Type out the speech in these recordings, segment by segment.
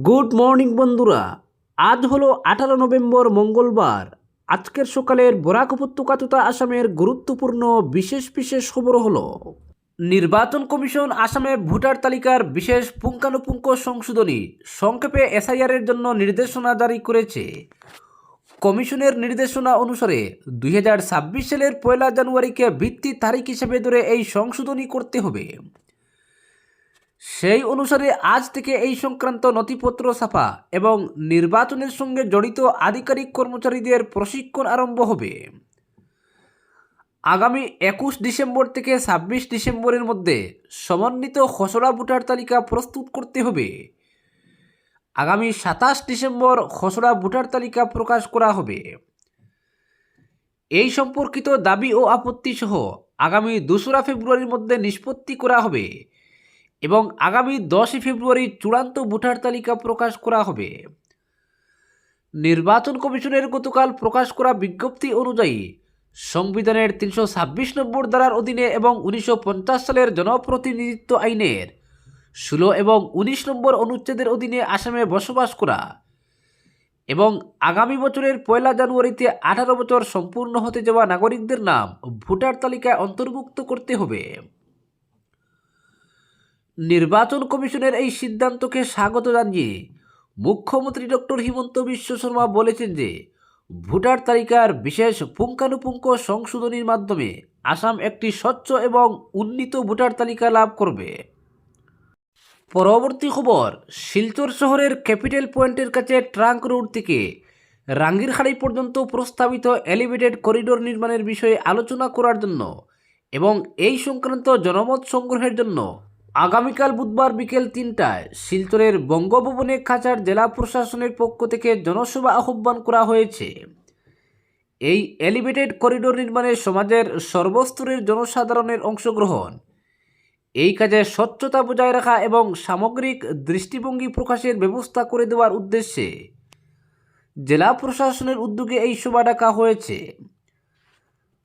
Good morning বন্ধুরা। আজ হলো আঠারো নভেম্বর মঙ্গলবার। আজকের সকালের বরাক উপত্যকা তথা আসামের গুরুত্বপূর্ণ বিশেষ বিশেষ খবর হলো, নির্বাচন কমিশন আসামে ভোটার তালিকার বিশেষ পুঙ্খানুপুঙ্খ সংশোধনী সংক্ষেপে এসআইআর এর জন্য নির্দেশনা জারি করেছে। কমিশনের নির্দেশনা অনুসারে দুই হাজার ছাব্বিশ সালের পয়লা জানুয়ারিকে ভিত্তি তারিখ হিসেবে ধরে এই সংশোধনী করতে হবে। সেই অনুসারে আজ থেকে এই সংক্রান্ত নথিপত্র ছাপা এবং নির্বাচনের সঙ্গে জড়িত আধিকারিক কর্মচারীদের প্রশিক্ষণ আরম্ভ হবে। আগামী একুশ ডিসেম্বর থেকে ছাব্বিশ ডিসেম্বরের মধ্যে সমন্বিত খসড়া ভোটার তালিকা প্রস্তুত করতে হবে। আগামী সাতাশ ডিসেম্বর খসড়া ভোটার তালিকা প্রকাশ করা হবে। এই সম্পর্কিত দাবি ও আপত্তি সহ আগামী দোসরা ফেব্রুয়ারির মধ্যে নিষ্পত্তি করা হবে। এবং আগামী দশই ফেব্রুয়ারি চূড়ান্ত ভোটার তালিকা প্রকাশ করা হবে। নির্বাচন কমিশনের গতকাল প্রকাশ করা বিজ্ঞপ্তি অনুযায়ী সংবিধানের তিনশো ছাব্বিশ নম্বর ধারার অধীনে এবং উনিশশো পঞ্চাশ সালের জনপ্রতিনিধিত্ব আইনের ষোলো এবং উনিশ নম্বর অনুচ্ছেদের অধীনে আসামে বসবাস করা এবং আগামী বছরের পয়লা জানুয়ারিতে আঠারো বছর সম্পূর্ণ হতে যাওয়া নাগরিকদের নাম ভোটার তালিকায় অন্তর্ভুক্ত করতে হবে। নির্বাচন কমিশনের এই সিদ্ধান্তকে স্বাগত জানিয়ে মুখ্যমন্ত্রী ডক্টর হিমন্ত বিশ্ব শর্মা বলেছেন যে, ভোটার তালিকার বিশেষ পুঙ্খানুপুঙ্খ সংশোধনীর মাধ্যমে আসাম একটি স্বচ্ছ এবং উন্নীত ভোটার তালিকা লাভ করবে। পরবর্তী খবর, শিলচর শহরের ক্যাপিটাল পয়েন্টের কাছে ট্রাঙ্ক রোড থেকে রাঙ্গিরখাড়ি পর্যন্ত প্রস্তাবিত এলিভেটেড করিডোর নির্মাণের বিষয়ে আলোচনা করার জন্য এবং এই সংক্রান্ত জনমত সংগ্রহের জন্য আগামীকাল বুধবার বিকেল তিনটায় শিলচরের বঙ্গভবনে খাঁচার জেলা প্রশাসনের পক্ষ থেকে জনসভা আহ্বান করা হয়েছে। এই এলিভেটেড করিডোর নির্মাণে সমাজের সর্বস্তরের জনসাধারণের অংশগ্রহণ। এই কাজে স্বচ্ছতা বজায় রাখা এবং সামগ্রিক দৃষ্টিভঙ্গি প্রকাশের ব্যবস্থা করে দেওয়ার উদ্দেশ্যে জেলা প্রশাসনের উদ্যোগে এই সভা ডাকা হয়েছে।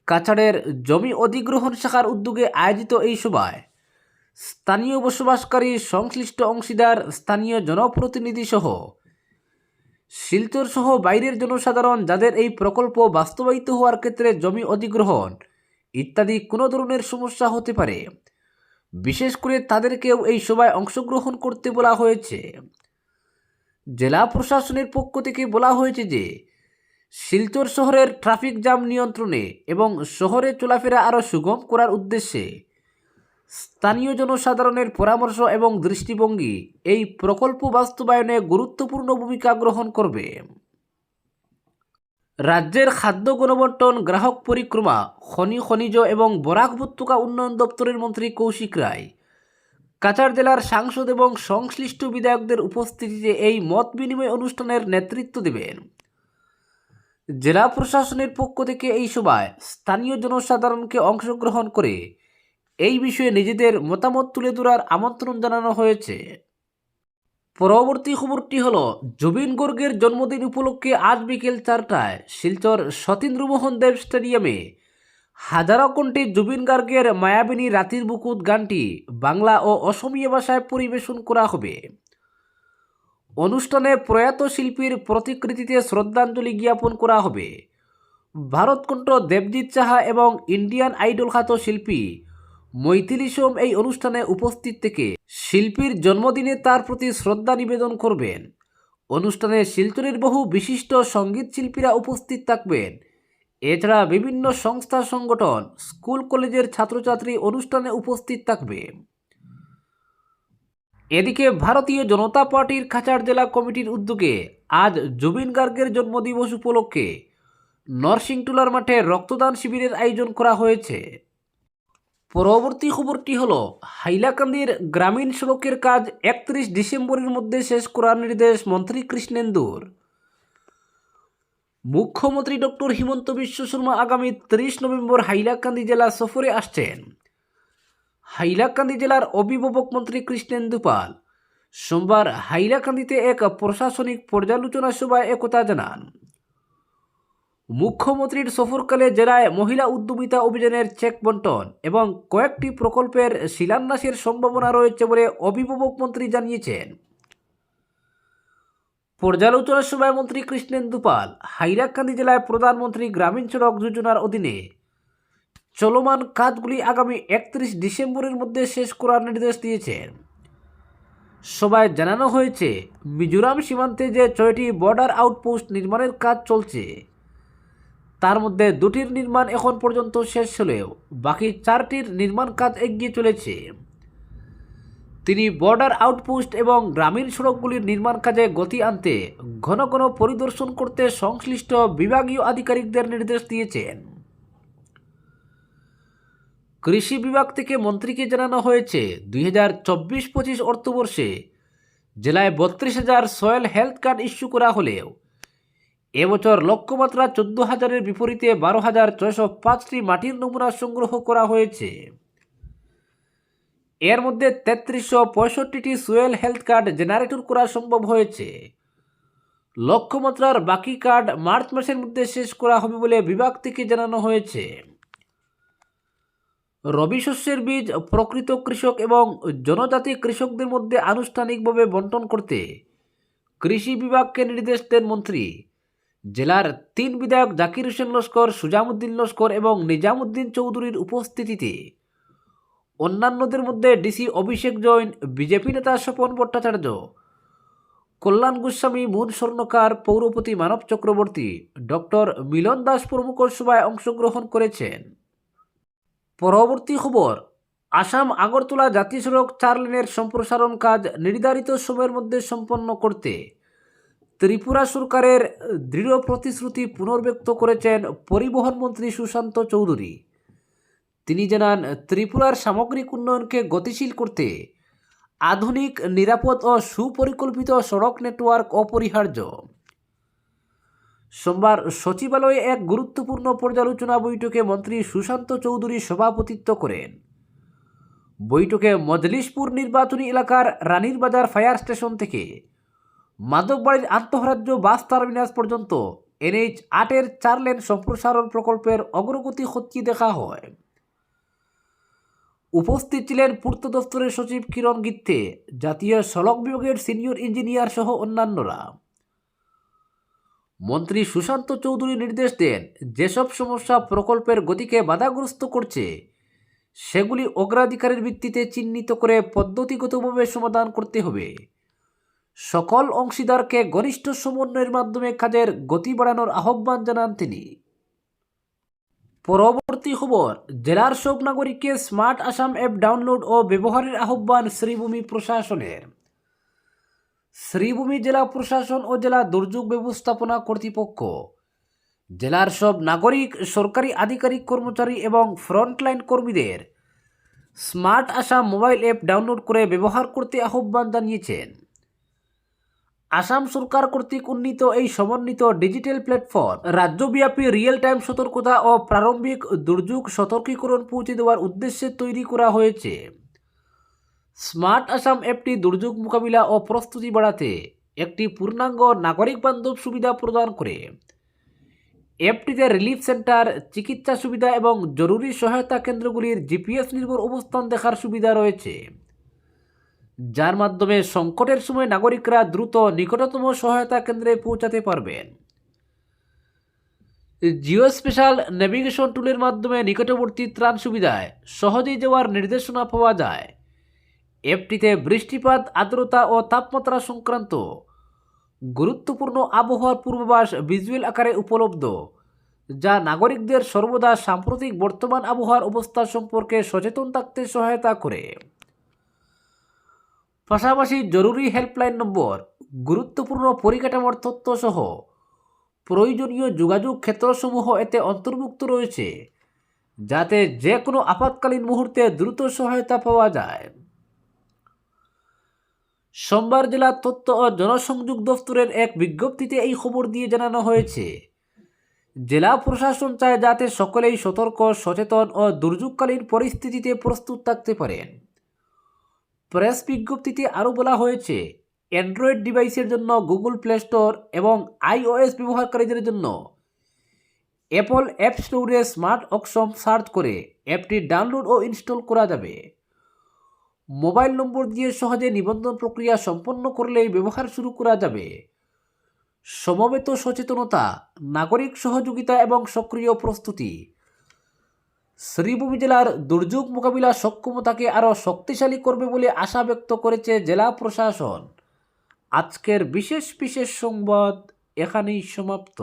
কাছাড়ের জমি অধিগ্রহণ শাখার উদ্যোগে আয়োজিত এই সভায় স্থানীয় বসবাসকারী সংশ্লিষ্ট অংশীদার, স্থানীয় জনপ্রতিনিধি সহ শিলচর সহ বাইরের জনসাধারণ যাদের এই প্রকল্প বাস্তবায়িত হওয়ার ক্ষেত্রে জমি অধিগ্রহণ ইত্যাদি কোনো ধরনের সমস্যা হতে পারে। বিশেষ করে তাদেরকেও এই সভায় অংশগ্রহণ করতে বলা হয়েছে। জেলা প্রশাসনের পক্ষ থেকে বলা হয়েছে যে, শিলচর শহরের ট্রাফিক জ্যাম নিয়ন্ত্রণে এবং শহরে চলাফেরা আরও সুগম করার উদ্দেশ্যে স্থানীয় জনসাধারণের পরামর্শ এবং দৃষ্টিভঙ্গি এই প্রকল্প বাস্তবায়নে গুরুত্বপূর্ণ ভূমিকা গ্রহণ করবে। রাজ্যের খাদ্য গণবন্টন, গ্রাহক পরিক্রমা, খনি, খনিজ এবং বরাক উপত্যকা উন্নয়ন দপ্তরের মন্ত্রী কৌশিক রায়, কাছাড় জেলার সাংসদ এবং সংশ্লিষ্ট বিধায়কদের উপস্থিতিতে এই মত বিনিময় অনুষ্ঠানের নেতৃত্ব দেবেন। জেলা প্রশাসনের পক্ষ থেকে এই সভায় স্থানীয় জনসাধারণকে অংশগ্রহণ করে এই বিষয়ে নিজেদের মতামত তুলে ধরার আমন্ত্রণ জানানো হয়েছে। পরবর্তী খবরটি হল, জুবিন গর্গের জন্মদিন উপলক্ষে আজ বিকেল চারটায় শিলচর সতীন্দ্রমোহন দেব স্টেডিয়ামে। হাজারো কণ্ঠে জুবিন গার্গের মায়াবিনী রাতির বুকুত গানটি বাংলা ও অসমীয়া ভাষায় পরিবেশন করা হবে। অনুষ্ঠানে প্রয়াত শিল্পীর প্রতিকৃতিতে শ্রদ্ধাঞ্জলি জ্ঞাপন করা হবে। ভারতকণ্ঠ দেবজিৎ সাহা এবং ইন্ডিয়ান আইডল খ্যাত শিল্পী মৈথিলি সোম এই অনুষ্ঠানে উপস্থিত থেকে শিল্পীর জন্মদিনে তার প্রতি শ্রদ্ধা নিবেদন করবেন। অনুষ্ঠানে শিলচরের বহু বিশিষ্ট সংগীত শিল্পীরা উপস্থিত থাকবেন। এছাড়া বিভিন্ন সংস্থা সংগঠন, স্কুল কলেজের ছাত্রছাত্রী অনুষ্ঠানে উপস্থিত থাকবে। এদিকে ভারতীয় জনতা পার্টির খাচার জেলা কমিটির উদ্যোগে আজ জুবিন গার্গের জন্মদিবস উপলক্ষে নরসিংটুলার মাঠে রক্তদান শিবিরের আয়োজন করা হয়েছে। পরবর্তী খবরটি হল, হাইলাকান্দির গ্রামীণ সড়কের কাজ একত্রিশ ডিসেম্বরের মধ্যে শেষ করার নির্দেশ মন্ত্রী কৃষ্ণেন্দুর। মুখ্যমন্ত্রী ডক্টর হিমন্ত বিশ্ব শর্মা আগামী তিরিশ নভেম্বর হাইলাকান্দি জেলা সফরে আসছেন। হাইলাকান্দি জেলার অভিভাবক মন্ত্রী কৃষ্ণেন্দু পাল সোমবার হাইলাকান্দিতে এক প্রশাসনিক পর্যালোচনা সভায় একথা জানান। মুখ্যমন্ত্রীর সফরকালে জেলায় মহিলা উদ্যমিতা অভিযানের চেক বন্টন এবং কয়েকটি প্রকল্পের শিলান্যাসের সম্ভাবনা রয়েছে বলে অভিভাবক মন্ত্রী জানিয়েছেন। পর্যালোচনা সভায় মন্ত্রী কৃষ্ণেন্দু পাল হাইরাকান্দি জেলায় প্রধানমন্ত্রী গ্রামীণ সড়ক যোজনার অধীনে চলমান কাজগুলি আগামী একত্রিশ ডিসেম্বরের মধ্যে শেষ করার নির্দেশ দিয়েছেন। সভায় জানানো হয়েছে, মিজোরাম সীমান্তে যে ছয়টি বর্ডার আউটপোস্ট নির্মাণের কাজ চলছে। তার মধ্যে দুটির নির্মাণ এখন পর্যন্ত শেষ হলেও বাকি চারটির নির্মাণ কাজ এগিয়ে চলেছে। তিনি বর্ডার আউটপোস্ট এবং গ্রামীণ সড়কগুলির নির্মাণ কাজে গতি আনতে ঘন ঘন পরিদর্শন করতে সংশ্লিষ্ট বিভাগীয় আধিকারিকদের নির্দেশ দিয়েছেন। কৃষি বিভাগ থেকে মন্ত্রীকে জানানো হয়েছে, দুই হাজার চব্বিশ পঁচিশ অর্থবর্ষে জেলায় বত্রিশ হাজার সয়েল হেলথ কার্ড ইস্যু করা হলেও এবছর লক্ষ্যমাত্রা চোদ্দ হাজারের বিপরীতে বারো হাজার ছয়শো পাঁচটি মাটির নমুনা সংগ্রহ করা হয়েছে। এর মধ্যে তেত্রিশশো পঁয়ষট্টিটি সোয়েল হেলথ কার্ড জেনারেটর করা সম্ভব হয়েছে। লক্ষ্যমাত্রার বাকি কার্ড মার্চ মাসের মধ্যে শেষ করা হবে বলে বিভাগ থেকে জানানো হয়েছে। রবি শস্যের বীজ প্রকৃত কৃষক এবং জনজাতি কৃষকদের মধ্যে আনুষ্ঠানিকভাবে বন্টন করতে কৃষি বিভাগকে নির্দেশ দেন মন্ত্রী জেলার তিন বিধায়ক জাকির হোসেন লস্কর, সুজামুদ্দিন লস্কর এবং নিজামুদ্দিন চৌধুরীর উপস্থিতিতে। অন্যান্যদের মধ্যে ডিসি অভিষেক জৈন, বিজেপি নেতা স্বপন ভট্টাচার্য, কল্যাণ গোস্বামী, মুন স্বর্ণকার, পৌরপতি মানব চক্রবর্তী, ডক্টর মিলন দাস প্রমুখ সভায় অংশগ্রহণ করেছেন। পরবর্তী খবর, আসাম আগরতলা জাতীয় সড়ক চার লেনের সম্প্রসারণ কাজ নির্ধারিত সময়ের মধ্যে সম্পন্ন করতে। ত্রিপুরা সরকারের দৃঢ় প্রতিশ্রুতি পুনর্ব্যক্ত করেছেন পরিবহন মন্ত্রী সুশান্ত চৌধুরী। তিনি জানান, ত্রিপুরার সামগ্রিক উন্নয়নকে গতিশীল করতে আধুনিক, নিরাপদ ও সুপরিকল্পিত সড়ক নেটওয়ার্ক অপরিহার্য। সোমবার সচিবালয়ে এক গুরুত্বপূর্ণ পর্যালোচনা বৈঠকে মন্ত্রী সুশান্ত চৌধুরী সভাপতিত্ব করেন। বৈঠকে মজলিশপুর নির্বাচনী এলাকার রানীর বাজার ফায়ার স্টেশন থেকে মাধববাড়ির আন্তঃরাজ্য বাস টার্মিনাস পর্যন্ত এনএইচ আটের চার লেন সম্প্রসারণ প্রকল্পের অগ্রগতি খতিয়ে দেখা হয়। উপস্থিত ছিলেন পূর্ত দপ্তরের সচিব কিরণ গিত্তে, জাতীয় সড়ক বিভাগের সিনিয়র ইঞ্জিনিয়ার সহ অন্যান্যরা। মন্ত্রী সুশান্ত চৌধুরী নির্দেশ দেন, যেসব সমস্যা প্রকল্পের গতিকে বাধাগ্রস্ত করছে, সেগুলি অগ্রাধিকারের ভিত্তিতে চিহ্নিত করে পদ্ধতিগতভাবে সমাধান করতে হবে। সকল অংশীদারকে ঘনিষ্ঠ সমন্বয়ের মাধ্যমে কাজের গতি বাড়ানোর আহ্বান জানান তিনি। পরবর্তী খবর, জেলার সব নাগরিককে স্মার্ট আসাম অ্যাপ ডাউনলোড ও ব্যবহারের আহ্বান শ্রীভূমি প্রশাসনের। শ্রীভূমি জেলা প্রশাসন ও জেলা দুর্যোগ ব্যবস্থাপনা কর্তৃপক্ষ। জেলার সব নাগরিক, সরকারি আধিকারিক কর্মচারী এবং ফ্রন্টলাইন কর্মীদের smart Assam mobile app download করে ব্যবহার করতে আহ্বান জানিয়েছেন। আসাম সরকার কর্তৃক উন্নীত এই সমন্বিত ডিজিটাল প্ল্যাটফর্ম রাজ্যব্যাপী রিয়েল টাইম সতর্কতা ও প্রারম্ভিক দুর্যোগ সতর্কীকরণ পৌঁছে দেওয়ার উদ্দেশ্যে তৈরি করা হয়েছে। স্মার্ট আসাম অ্যাপটি দুর্যোগ মোকাবিলা ও প্রস্তুতি বাড়াতে একটি পূর্ণাঙ্গ নাগরিক বান্ধব সুবিধা প্রদান করে। অ্যাপটিতে রিলিফ সেন্টার চিকিৎসা সুবিধা এবং জরুরি সহায়তা কেন্দ্রগুলির জিপিএস নির্ভর অবস্থান দেখার সুবিধা রয়েছে। যার মাধ্যমে সংকটের সময় নাগরিকরা দ্রুত নিকটতম সহায়তা কেন্দ্রে পৌঁছাতে পারবেন। জিও স্পেশাল নেভিগেশন টুলের মাধ্যমে নিকটবর্তী ত্রাণ সুবিধায় সহজেই যাওয়ার নির্দেশনা পাওয়া যায়। অ্যাপটিতে বৃষ্টিপাত, আর্দ্রতা ও তাপমাত্রা সংক্রান্ত গুরুত্বপূর্ণ আবহাওয়ার পূর্বাভাস ভিজুয়াল আকারে উপলব্ধ, যা নাগরিকদের সর্বদা সাম্প্রতিক বর্তমান আবহাওয়ার অবস্থা সম্পর্কে সচেতন থাকতে সহায়তা করে। পাশাপাশি জরুরি হেল্পলাইন নম্বর, গুরুত্বপূর্ণ পরিকাঠামোর তথ্য সহ প্রয়োজনীয় যোগাযোগ ক্ষেত্রসমূহ এতে অন্তর্ভুক্ত রয়েছে, যাতে যে কোনো আপাতকালীন মুহূর্তে দ্রুত সহায়তা পাওয়া যায়। সোমবার জেলা তথ্য ও জনসংযোগ দফতরের এক বিজ্ঞপ্তিতে এই খবর দিয়ে জানানো হয়েছে, জেলা প্রশাসন চায় যাতে সকলেই সতর্ক, সচেতন ও দুর্যোগকালীন পরিস্থিতিতে প্রস্তুত থাকতে পারেন। প্রেস বিজ্ঞপ্তিতে আরও বলা হয়েছে, অ্যান্ড্রয়েড ডিভাইসের জন্য গুগল প্লে স্টোর এবং আইওএস ব্যবহারকারীদের জন্য। অ্যাপল অ্যাপ স্টোরে স্মার্ট অকশম সার্চ করে অ্যাপটি ডাউনলোড ও ইনস্টল করা যাবে। মোবাইল নম্বর দিয়ে সহজে নিবন্ধন প্রক্রিয়া সম্পন্ন করলেই ব্যবহার শুরু করা যাবে। সমবেত সচেতনতা, নাগরিক সহযোগিতা এবং সক্রিয় প্রস্তুতি। শ্রীভূমি জেলার দুর্যোগ মোকাবিলা সক্ষমতাকে আরও শক্তিশালী করবে বলে আশা ব্যক্ত করেছে জেলা প্রশাসন। আজকের বিশেষ বিশেষ সংবাদ এখানেই সমাপ্ত।